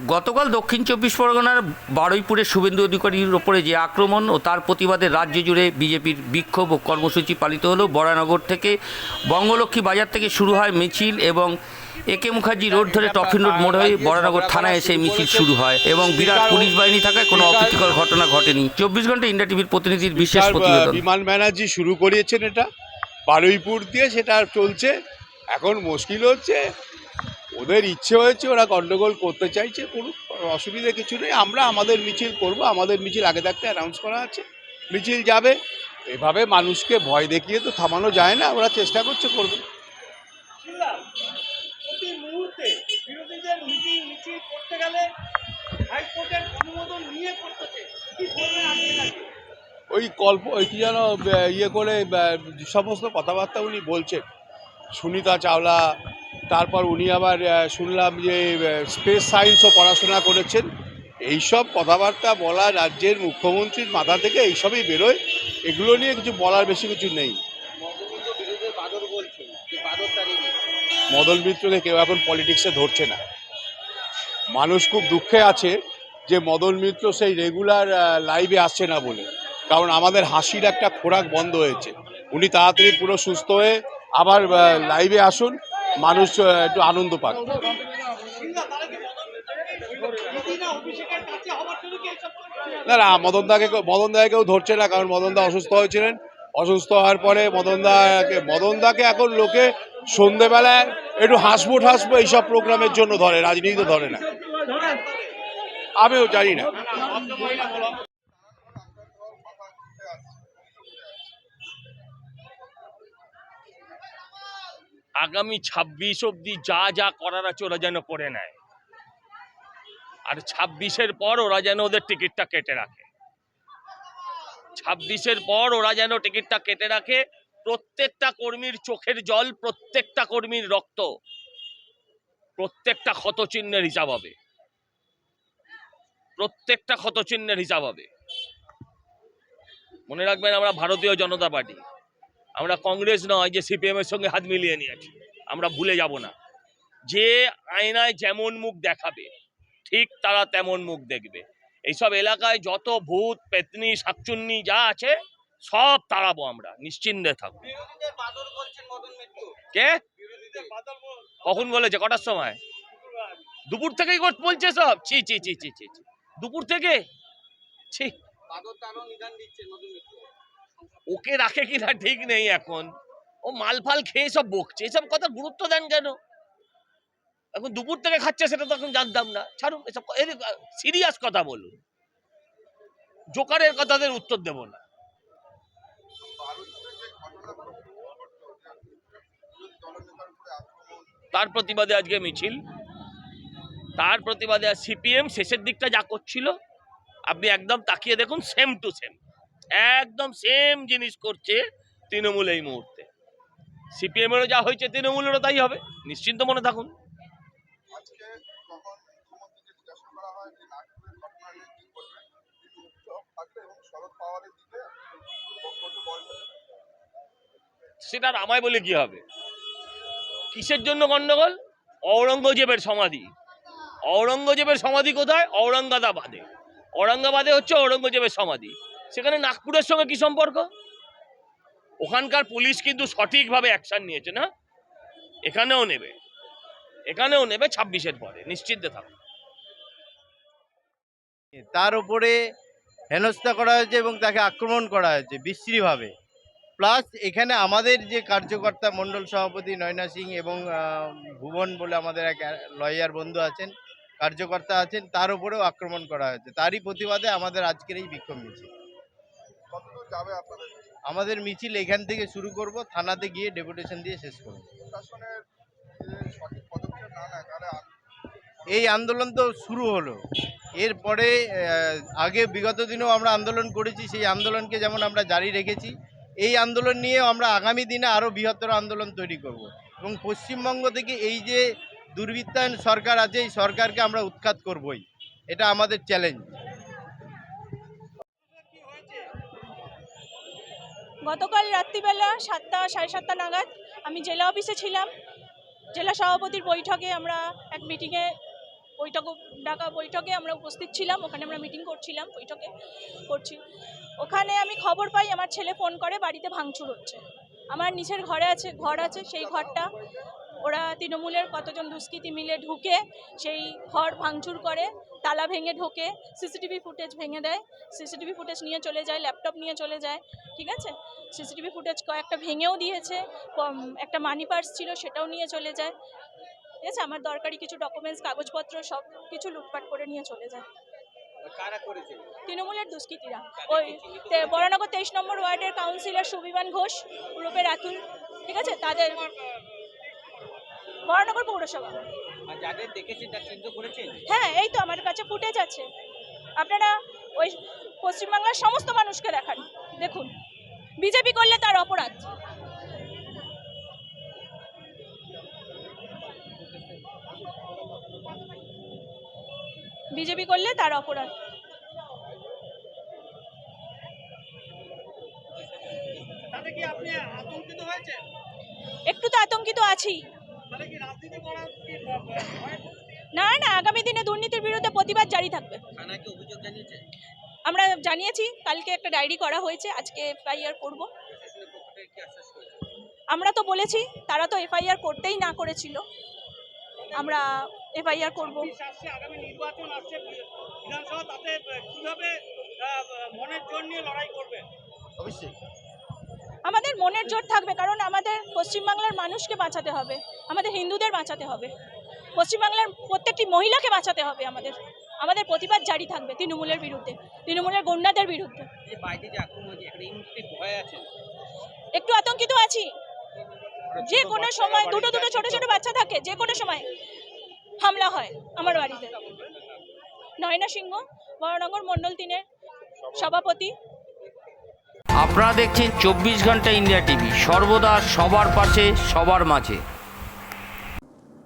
গতকাল দক্ষিণ চব্বিশ পরগনার বারুইপুরের শুভেন্দু অধিকারীর ওপরে যে আক্রমণ ও তার প্রতিবাদে রাজ্য জুড়ে বিজেপির বিক্ষোভ ও কর্মসূচি পালিত হলো বরানগর থেকে বঙ্গলক্ষ্মী বাজার থেকে শুরু হয় মিছিল এবং একে মুখার্জি রোড ধরে টফিন রোড মোড় হয়ে বরানগর থানায় এসে মিছিল শুরু হয় এবং বিরাট পুলিশ বাহিনী থাকায় কোনো অপ্রীতিকর ঘটনা ঘটেনি। চব্বিশ ঘণ্টা ইন্ডিয়া টিভির প্রতিনিধির বিশেষ প্রতিবেদন। বিমান ব্যানার্জি শুরু করিয়েছেন এটা। বারুইপুর দিয়ে সেটা চলছে। এখন মুশকিল হচ্ছে। ওদের ইচ্ছে হয়েছে ওরা গন্ডগোল করতে চাইছে কোনো অসুবিধা কিছু নেই। আমরা আমাদের মিছিল করব আমাদের মিছিল আগে থাকতে অ্যানাউন্স করা আছে। মিছিল যাবে এভাবে মানুষকে ভয় দেখিয়ে তো থামানো যায় না ওরা চেষ্টা করছে করবে। ওই কল্প ওই কি যেন ইয়ে করে সমস্ত কথাবার্তা উনি বলছেন। সুনিতা চাওলা তারপর উনি আবার শুনলাম যে স্পেস সায়েন্সও পড়াশোনা করেছেন। এইসব কথাবার্তা বলা রাজ্যের মুখ্যমন্ত্রীর মাথা থেকে এইসবই বেরোয়। এগুলো নিয়ে কিছু বলার বেশি কিছু নেই। মদন মিত্রকে কেউ এখন পলিটিক্সে ধরছে না। মানুষ খুব দুঃখে আছে যে মদন মিত্র সেই রেগুলার লাইভে আসছে না বলে। কারণ আমাদের হাসির একটা খোরাক বন্ধ হয়েছে। উনি তাড়াতাড়ি পুরো সুস্থ হয়ে আবার লাইভে আসুন। মানুষ একটু আনন্দ পাক। না? না মদনদাকে মদনদাকে কেউ ধরছে না, কারণ মদনদা অসুস্থ হয়েছিলেন। অসুস্থ হওয়ার পরে মদনদাকে মদনদাকে এখন লোকে সন্ধেবেলায় একটু হাসবো ঠাসবো এইসব প্রোগ্রামের জন্য ধরে, রাজনীতি ধরে না। আমিও জানি না। আগামী ছাব্বিশ অবধি যা যা করার আছে ওরা যেন করে নেয়। আর ছাব্বিশের পর ওরা যেন ওদের টিকিটটা কেটে রাখে। ছাব্বিশের পর ওরা যেন টিকিটটা কেটে রাখে, প্রত্যেকটা কর্মীর চোখের জল, প্রত্যেকটা কর্মীর রক্ত, প্রত্যেকটা ক্ষতচিহ্নের হিসাব হবে। প্রত্যেকটা ক্ষতচিহ্নের হিসাব হবে। মনে রাখবেন আমরা ভারতীয় জনতা পার্টি। আমরা কংগ্রেস নয় যে সিপিএম এর সঙ্গে হাত মিলিয়ে নিয়েছি। আমরা ভুলে যাব না। যে আয়নায় যেমন মুখ দেখাবে ঠিক তারা তেমন মুখ দেখবে। এইসব এলাকায় যত ভূত পেতনি শাকচুন্নি যা আছে সব তাড়াবো আমরা নিশ্চিন্তে থাকব। কে? কখন বলেছে? কটার সময়? দুপুর থেকেই বলছে সব। ছি ছি ছি ছি ছি ছি। দুপুর থেকে? ছি। ওকে রাখে কিনা ঠিক নেই এখন। ও মাল ফাল খেয়ে সব বকছে। এসব কথা গুরুত্ব দেন কেন? এখন দুপুর থেকে খাচ্ছে সেটা তো এখন জানতাম না। ছাড়ুন, এসব সিরিয়াস কথা বলুন। জোকারের কথাদের উত্তর দেব না। তার প্রতিবাদে আজকে মিছিল। তার প্রতিবাদে সিপিএম শেষের দিকটা যা করছিল, আপনি একদম তাকিয়ে দেখুন সেম টু সেম একদম সেম জিনিস করছে তৃণমূল এই মুহূর্তে। সিপিএম এরও যা হয়েছে তৃণমূলেরও তাই হবে নিশ্চিন্ত মনে থাকুন। সেটা আমায় বলে কি হবে? কিসের জন্য গন্ডগোল? ঔরঙ্গজেবের সমাধি। ঔরঙ্গজেবের সমাধি কোথায়? ঔরঙ্গাবাদে। ঔরঙ্গাবাদে হচ্ছে ঔরঙ্গজেবের সমাধি। সেখানে নাগপুরের সঙ্গে কি সম্পর্ক? ওখানকার পুলিশ কিন্তু সঠিকভাবে অ্যাকশন নিয়েছে, না? এখানেও নেবে। এখানেও নেবে ছাব্বিশের পরে, নিশ্চিন্তে থাকুন তার উপরে হেনস্থা করা হয়েছে এবং তাকে আক্রমণ করা হয়েছে বিশ্রীভাবে। প্লাস এখানে আমাদের যে কার্যকর্তা মণ্ডল সভাপতি নয়না সিং এবং ভুবন বলে আমাদের এক লয়ার বন্ধু আছেন, কার্যকর্তা আছেন, তার উপরেও আক্রমণ করা হয়েছে। তারই প্রতিবাদে আমাদের আজকের এই বিক্ষোভ মিছিল। আমাদের মিছিল এখান থেকে শুরু করব থানাতে গিয়ে ডেপুটেশন দিয়ে শেষ করব। এই আন্দোলন তো শুরু হলো। এরপরে আগে বিগত দিনেও আমরা আন্দোলন করেছি সেই আন্দোলনকে যেমন আমরা জারি রেখেছি এই আন্দোলন নিয়ে আমরা আগামী দিনে আরও বৃহত্তর আন্দোলন তৈরি করব। এবং পশ্চিমবঙ্গ থেকে এই যে দুর্বৃত্তায়ন সরকার আছে এই সরকারকে আমরা উৎখাত করবই। এটা আমাদের চ্যালেঞ্জ গতকাল রাত্রিবেলা সাতটা, সাড়ে সাতটা নাগাদ আমি জেলা অফিসে ছিলাম। জেলা সভাপতির বৈঠকে আমরা এক মিটিংয়ে বৈঠক ডাকা বৈঠকে আমরা উপস্থিত ছিলাম। ওখানে আমরা মিটিং করছিলাম, বৈঠকে করছি। ওখানে আমি খবর পাই, আমার ছেলে ফোন করে, বাড়িতে ভাঙচুর হচ্ছে। আমার নিচের ঘরে আছে, ঘর আছে, সেই ঘরটা। ওরা তৃণমূলের কতজন দুষ্কৃতি মিলে ঢুকে সেই ঘর ভাঙচুর করে। তালা ভেঙে ঢোকে সিসিটিভি ফুটেজ ভেঙে দেয় সিসিটিভি ফুটেজ নিয়ে চলে যায় ল্যাপটপ নিয়ে চলে যায় ঠিক আছে? সিসিটিভি ফুটেজ কয়েকটা ভেঙেও দিয়েছে একটা মানি পার্স ছিল সেটাও নিয়ে চলে যায় ঠিক আছে? আমার দরকারি কিছু ডকুমেন্টস কাগজপত্র সব কিছু লুটপাট করে নিয়ে চলে যায়। তৃণমূলের দুষ্কৃতীরা। ওই বরানগর তেইশ নম্বর ওয়ার্ডের কাউন্সিলর সুবিমান ঘোষ রূপে রাতুল ঠিক আছে? তাদের বরানগর পৌরসভা। আর যাদের দেখেছেন তার চিহ্নিত করেছেন? হ্যাঁ এই তো আমার কাছে ফুটেজ আছে। আপনারা ওই পশ্চিমবাংলার সমস্ত মানুষকে দেখান দেখুন। বিজেপি করলে তার অপরাধ। বিজেপি করলে তার অপরাধ। একটু তো আতঙ্কিত আছি। না না আগামী দিনে দুর্নীতির বিরুদ্ধে প্রতিবাদ জারি থাকবে। আমরা জানিয়েছি কালকে একটা ডায়েরি করা হয়েছে আজকে এফআইআর করব। আমরা তো বলেছি তারা তো এফআইআর করতেই না করেছিল। আমরা এফআইআর করব। ছাব্বিশ আসছে আগামী নির্বাচন আসছে বিধানসভা তাতে কীভাবে আহ, মনের জোর নিয়ে লড়াই করবে? অবশ্যই। আমাদের মনের জোর থাকবে কারণ আমাদের পশ্চিমবাংলার মানুষকে বাঁচাতে হবে আমাদের হিন্দুদের বাঁচাতে হবে। পশ্চিমবাংলার প্রত্যেকটি মহিলাকে বাঁচাতে হবে আমাদের। আমাদের প্রতিবাদ জারি থাকবে তৃণমূলের বিরুদ্ধে তৃণমূলের গন্ডাদের বিরুদ্ধে। একটু আতঙ্কিত আছি। যে কোনো সময় দুটো দুটো ছোট ছোট বাচ্চা থাকে যে কোনো সময় হামলা হয় আমার বাড়িতে। নয়না সিংহ বড়নগর মণ্ডল তিনের সভাপতি। আপনারা দেখছেন চব্বিশ ঘণ্টা ইন্ডিয়া টিভি সর্বদা সবার পাশে সবার মাঝে।